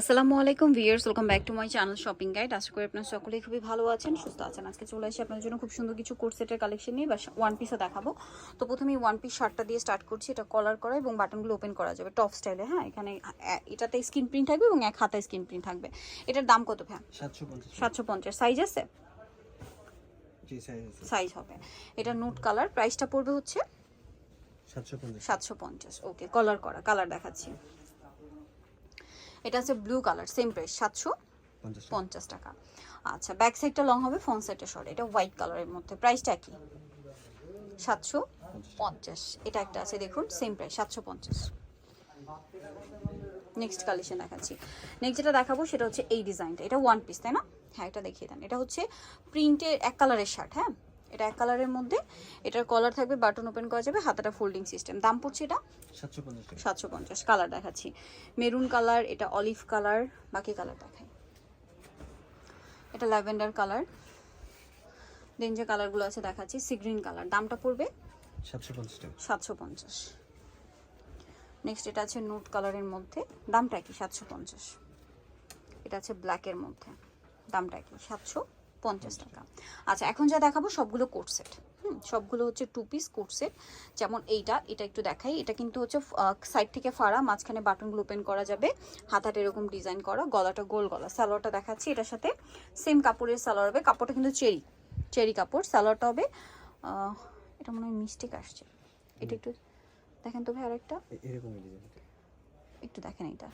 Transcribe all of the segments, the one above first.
আসসালামু আলাইকুম viewers welcome back to my channel shopping guide. আশা করি আপনারা সকলেই খুবই ভালো আছেন সুস্থ আছেন। আজকে চলে আসি আপনার জন্য খুব সুন্দর কিছু সেটের কালেকশন নিয়ে বা ওয়ান পিসও দেখাবো। তো প্রথমেই ওয়ান পিস শার্টটা দিয়ে স্টার্ট করছি এটা কলার করা এবং বাটনগুলো ওপেন করা যাবে টপ স্টাইলে হ্যাঁ? এখানে এটাতে স্ক্রিন প্রিন্ট থাকবে এবং এক হাতে স্ক্রিন প্রিন্ট থাকবে। এটার দাম কত ভ্যান সাতশো পঞ্চাশ। সাইজ আছে? জি সাইজ আছে। সাইজ হবে। এটা নোট কালার প্রাইসটা পড়বে হচ্ছে সাতশো পঞ্চাশ। ওকে কলার করা কালার দেখাচ্ছি। এটা আছে ব্লু কালার সেম প্রাইস সাতশো পঞ্চাশ টাকা। আচ্ছা ব্যাক সাইডটা লং হবে ফ্রন্ট সাইডটা শর্ট এটা হোয়াইট কালারের মধ্যে। প্রাইসটা কি? সাতশো পঞ্চাশ। এটা একটা আছে দেখুন সেম প্রাইস সাতশো পঞ্চাশ। নেক্সট কালেকশন দেখাচ্ছি। নেক্সট যেটা দেখাবো সেটা হচ্ছে এই ডিজাইনটা এটা ওয়ান পিস তাই না? হ্যাঁ এটা দেখিয়ে দেন। এটা হচ্ছে প্রিন্টের এক কালারের শার্ট হ্যাঁ? এটা এক কালারের মধ্যে। এটার কলার থাকবে বাটন ওপেন করা যাবে হাতাটা ফোল্ডিং সিস্টেম দাম পড়ছে এটা? সাতশো পঞ্চাশ কালার দেখাচ্ছি। মেরুন কালার এটা অলিভ কালার বাকি কালার দেখাই। এটা ল্যাভেন্ডার কালার দেন যে কালারগুলো আছে দেখাচ্ছি সি গ্রিন কালার দামটা পড়বে? সাতশো পঞ্চাশ নেক্সট এটা আছে নোট কালারের মধ্যে। দামটা কি সাতশো পঞ্চাশ। এটা আছে ব্ল্যাকের মধ্যে। দামটা কি সাতশো পঞ্চাশ টাকা। আচ্ছা এখন যা দেখাবো সবগুলো কোট সেট হুম সবগুলো হচ্ছে টু পিস কোট সেট যেমন এইটা এটা একটু দেখাই। এটা কিন্তু হচ্ছে সাইড থেকে ফাড়া মাঝখানে বাটনগুলো ওপেন করা যাবে। হাতাটা এরকম ডিজাইন করা গলাটা গোল গলা। সালোয়ারটা দেখাচ্ছি এটার সাথে। সেম কাপড়ের সালোয়ার হবে। কাপড়টা কিন্তু চেরি চেরি কাপড়। সালোয়ারটা হবে এটা মনে হয় মিস্টেক আসছে। এটা একটু দেখেন তো ভাই আরেকটা। এ- এরকমই ডিজাইন একটু দেখেন এটা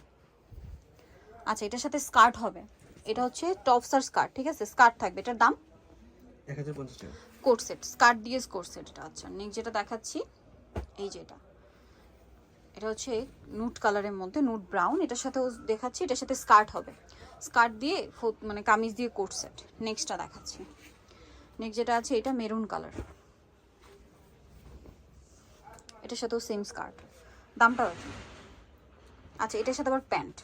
আচ্ছা এটার সাথে স্কার্ট হবে। এটা হচ্ছে টপস আর স্কার্ট ঠিক আছে? স্কার্ট থাকবে। এটার দাম? কোট সেট স্কার্ট দিয়ে কোট সেট এটা আচ্ছা। নেক্সট যেটা দেখাচ্ছি এই যে এটা। এটা হচ্ছে নুট কালারের মধ্যে নুট ব্রাউন এটার সাথেও দেখাচ্ছি এটার সাথে স্কার্ট হবে। স্কার্ট দিয়ে মানে কামিজ দিয়ে কোট সেট নেক্সটটা দেখাচ্ছি। নেক্সট যেটা আছে এটা মেরুন কালার এটার সাথেও সেম স্কার্ট দামটা আচ্ছা এটার সাথে আবার প্যান্ট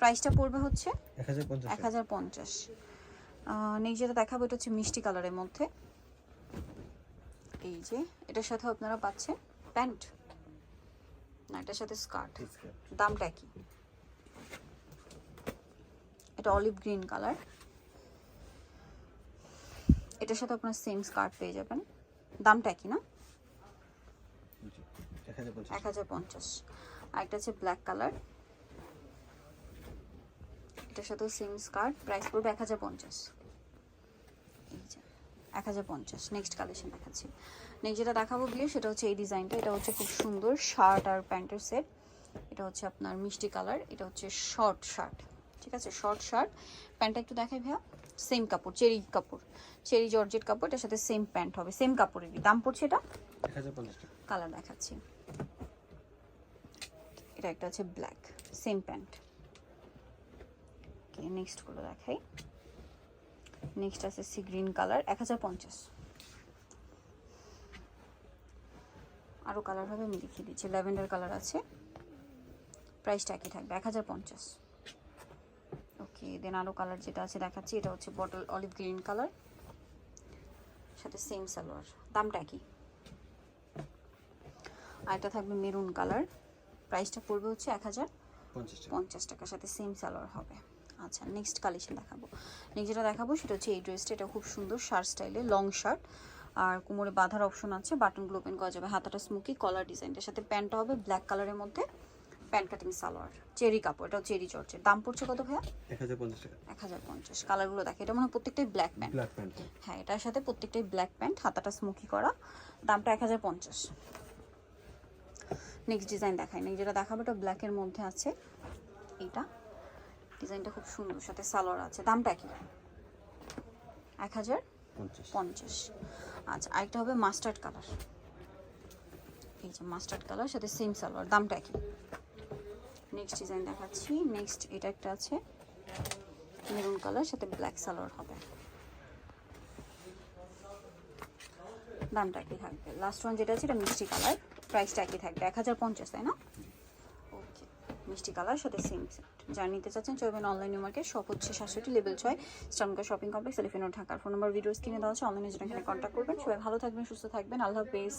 প্রাইসটা পড়বে হচ্ছে এক হাজার পঞ্চাশ নেক্সট যেটা দেখাবো এটা হচ্ছে মিষ্টি কালারের মধ্যে। এই যে এটার সাথে আপনারা পাচ্ছেন প্যান্ট। না এটার সাথে স্কার্ট। দামটা কি? এটা অলিভ গ্রিন কালার। এটার সাথে আপনার সেম স্কার্ট পেয়ে যাবেন। দামটা কি না? এক হাজার পঞ্চাশ। এক হাজার পঞ্চাশ। আর একটা আছে ব্ল্যাক কালার। এটার সাথেও সেম স্কার্ট প্রাইস পড়বে এক হাজার পঞ্চাশ। এক হাজার পঞ্চাশ নেক্সট কালেকশন দেখাচ্ছি। নেক্সট যেটা দেখাবো গিয়ে সেটা হচ্ছে এই ডিজাইনটা এটা হচ্ছে খুব সুন্দর শার্ট আর প্যান্টের সেট এটা হচ্ছে আপনার মিষ্টি কালার এটা হচ্ছে শর্ট শার্ট ঠিক আছে? শর্ট শার্ট প্যান্টটা একটু দেখাই ভাইয়া। সেম কাপড় চেরি কাপড়। চেরি জর্জেট কাপড় এটার সাথে সেম প্যান্ট হবে। সেম কাপড়েরই। দাম পড়ছে এটা? কালার দেখাচ্ছি। এটা একটা আছে ব্ল্যাক সেম প্যান্ট ওকে নেক্সটগুলো দেখাই। নেক্সট আছে সি গ্রিন কালার এক হাজার পঞ্চাশ। আরও কালার হবে আমি দেখিয়ে দিচ্ছি। ল্যাভেন্ডার কালার আছে। প্রাইসটা একই থাকবে এক হাজার পঞ্চাশ। ওকে দেন আরও কালার যেটা আছে দেখাচ্ছি এটা হচ্ছে বটল অলিভ গ্রিন কালার। সাথে সেম সালোয়ার দামটা একই। আর এটা থাকবে মেরুন কালার। প্রাইসটা পড়বে হচ্ছে এক হাজার পঞ্চাশ টাকার সাথে সেম সালোয়ার হবে। আচ্ছা নেক্সট কালেকশন দেখাবো। নেক্সট যেটা দেখাবো সেটা হচ্ছে এই ড্রেসটা এটা খুব সুন্দর শার্ট স্টাইলে লং শার্ট। আর কোমরে বাঁধার অপশন আছে বাটনগুলো ওপেন করা যাবে। হাতাটা স্মোকি কলার ডিজাইনটার সাথে প্যান্টটা হবে ব্ল্যাক কালারের মধ্যে প্যান্ট কাটিং সালোয়ার। চেরি কাপড় এটাও চেরি চর্চের দাম পড়ছে কত ভাইয়া? এক হাজার পঞ্চাশ টাকা। এক হাজার পঞ্চাশ। কালারগুলো দেখে এটা মনে হয় প্রত্যেকটাই ব্ল্যাক প্যান্ট ব্ল্যাক প্যান্ট হ্যাঁ। এটার সাথে প্রত্যেকটাই ব্ল্যাক প্যান্ট হাতাটা স্মোকি করা। দামটা এক হাজার পঞ্চাশ। নেক্সট ডিজাইন দেখাই। নেক্সট যেটা দেখাবো এটা ব্ল্যাকের মধ্যে আছে। এইটা ডিজাইনটা খুব সুন্দর সাথে সালোয়ার আছে। দামটা কি? এক হাজার পঞ্চাশ। আচ্ছা আরেকটা হবে মাস্টার্ড কালার। এই যে মাস্টার্ড কালার সাথে সেম সালোয়ার। দামটা কি? নেক্সট ডিজাইন দেখাচ্ছি। নেক্সট এটা একটা আছে মেরুন কালার সাথে ব্ল্যাক সালোয়ার হবে। দামটা কি থাকবে। লাস্ট ওয়ান যেটা আছে এটা মিষ্টি কালার। প্রাইসটা একই থাকবে। এক হাজার পঞ্চাশ তাই না? মিষ্টি কালার, সাথে সেম সেট যারা নিতে চাচ্ছেন চলবেন অনলাইন মার্কেট সব হচ্ছে সাতষট্টি লেভেল ছয় স্টামকা শপিং কমপ্লেক্স এলিফেনো ঢাকার ফোন নম্বর ভিডিও স্ক্রিনে দেওয়া আছে অনলাইনে জন্য এখানে কন্ট্যাক্ট করবেন। সবাই ভালো থাকবেন, সুস্থ থাকবেন, আল্লাহ হাফেজ।